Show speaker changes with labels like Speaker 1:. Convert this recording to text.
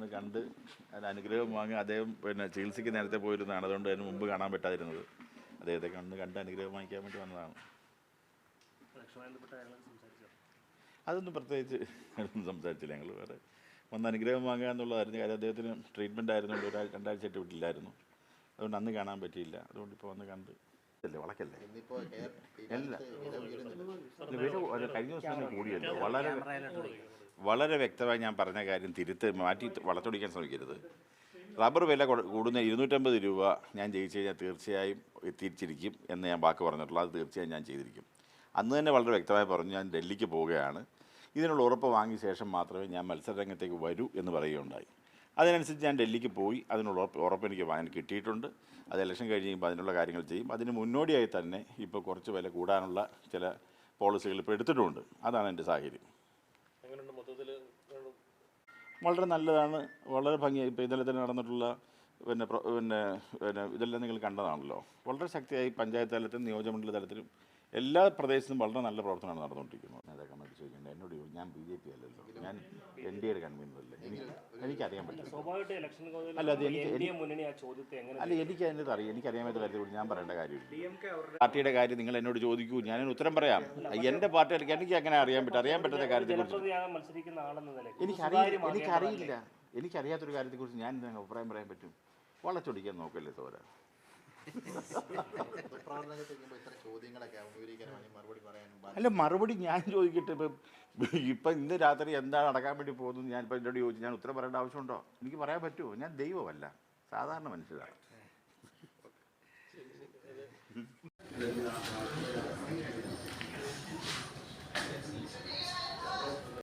Speaker 1: വന്ന് കണ്ട് അതിന് അനുഗ്രഹം വാങ്ങി അദ്ദേഹം പിന്നെ ചികിത്സയ്ക്ക് നേരത്തെ പോയിരുന്നതാണ് അതുകൊണ്ട് അതിന് മുമ്പ് കാണാൻ പറ്റാതിരുന്നത് അദ്ദേഹത്തെ കണ്ട് കണ്ട് അനുഗ്രഹം വാങ്ങിക്കാൻ വേണ്ടി വന്നതാണ് അതൊന്നും പ്രത്യേകിച്ച് ഒന്നും സംസാരിച്ചില്ല ഞങ്ങൾ വേറെ വന്ന് അനുഗ്രഹം വാങ്ങുക എന്നുള്ളതായിരുന്നു കാര്യം അദ്ദേഹത്തിന് ട്രീറ്റ്മെന്റ് ആയിരുന്നുണ്ട് ഒരാൾ രണ്ടാഴ്ചയായിട്ട് വീട്ടിലായിരുന്നു അതുകൊണ്ട് അന്ന് കാണാൻ പറ്റിയില്ല അതുകൊണ്ട് ഇപ്പോൾ വന്ന് കണ്ട് അല്ലേ വളക്കല്ലേ അല്ല. കഴിഞ്ഞ ദിവസം കൂടിയല്ലോ വളരെ വളരെ വ്യക്തമായി ഞാൻ പറഞ്ഞ കാര്യം തിരുത്ത് മാറ്റി വളച്ചൊടിക്കാൻ ശ്രമിക്കരുത്. റബ്ബർ വില കൂടുന്ന ഇരുന്നൂറ്റമ്പത് രൂപ ഞാൻ ജയിച്ചു കഴിഞ്ഞാൽ തീർച്ചയായും തിരിച്ചിരിക്കും എന്ന് ഞാൻ വാക്ക് പറഞ്ഞിട്ടുള്ളൂ അത് തീർച്ചയായും ഞാൻ ചെയ്തിരിക്കും. അന്ന് തന്നെ വളരെ വ്യക്തമായി പറഞ്ഞു ഞാൻ ഡൽഹിക്ക് പോവുകയാണ്. ഇതിനുള്ള ഉറപ്പ് വാങ്ങിയ ശേഷം മാത്രമേ ഞാൻ മത്സരരംഗത്തേക്ക് വരൂ എന്ന് പറയുകയുണ്ടായി. അതിനനുസരിച്ച് ഞാൻ ഡൽഹിക്ക് പോയി അതിനുള്ള ഉറപ്പ് ഉറപ്പ് എനിക്ക് വാങ്ങാൻ കിട്ടിയിട്ടുണ്ട്. അത് ഇലക്ഷൻ കഴിയുമ്പോൾ അതിനുള്ള കാര്യങ്ങൾ ചെയ്യും. അതിന് മുന്നോടിയായി തന്നെ ഇപ്പോൾ കുറച്ച് വില കൂടാനുള്ള ചില പോളിസികൾ ഇപ്പോൾ എടുത്തിട്ടുമുണ്ട് അതാണ് എന്റെ സാഹചര്യം.
Speaker 2: മൊത്തത്തിൽ?
Speaker 1: വളരെ നല്ലതാണ്. വളരെ ഭംഗിയായി ഇപ്പോൾ ഇന്നലെ തന്നെ നടന്നിട്ടുള്ള പിന്നെ പിന്നെ പിന്നെ ഇതെല്ലാം നിങ്ങൾ കണ്ടതാണല്ലോ. വളരെ ശക്തിയായി പഞ്ചായത്ത് തലത്തിലും നിയോജകമണ്ഡല തലത്തിലും എല്ലാ പ്രദേശത്തും വളരെ നല്ല പ്രവർത്തനമാണ് നടന്നുകൊണ്ടിരിക്കുന്നത്. നേതാക്കന്മാർ ചോദിക്കുന്നത് എന്നോട് ഞാൻ ബി ജെ പി അല്ലല്ലോ. ഞാൻ എൻ ഡി എയുടെ എനിക്ക് എനിക്കറിയാൻ
Speaker 2: ഇലക്ഷൻ
Speaker 1: അല്ല, അത് എനിക്ക് അല്ല എനിക്ക് അതിന്റെ അറിയാം എനിക്കറിയാൻ കാര്യത്തിൽ കൂടി ഞാൻ പറയേണ്ട കാര്യമില്ല. പാർട്ടിയുടെ കാര്യം നിങ്ങൾ എന്നോട് ചോദിക്കൂ. ഞാനൊരു ഉത്തരം പറയാം. എന്റെ പാർട്ടിയിലേക്ക് എനിക്ക് അങ്ങനെ അറിയാൻ പറ്റും അറിയാൻ പറ്റുന്ന കാര്യത്തെക്കുറിച്ച്. എനിക്കറിയില്ല എനിക്കറിയില്ല. എനിക്കറിയാത്തൊരു കാര്യത്തെക്കുറിച്ച് ഞാൻ എന്താണ് അഭിപ്രായം പറയാൻ പറ്റും. വളച്ചൊടിക്കാൻ നോക്കല്ലേ തോര അല്ല മറുപടി ഞാൻ ചോദിക്കട്ടെ. ഇപ്പം ഇപ്പം ഇന്ന് രാത്രി എന്താണ് നടക്കാൻ വേണ്ടി പോകുന്നത് ഞാൻ ഇപ്പം എന്നോട് ചോദിച്ചു. ഞാൻ ഉത്തരം പറയേണ്ട ആവശ്യമുണ്ടോ? എനിക്ക് പറയാൻ പറ്റുമോ? ഞാൻ ദൈവമല്ല. സാധാരണ മനുഷ്യരാണ്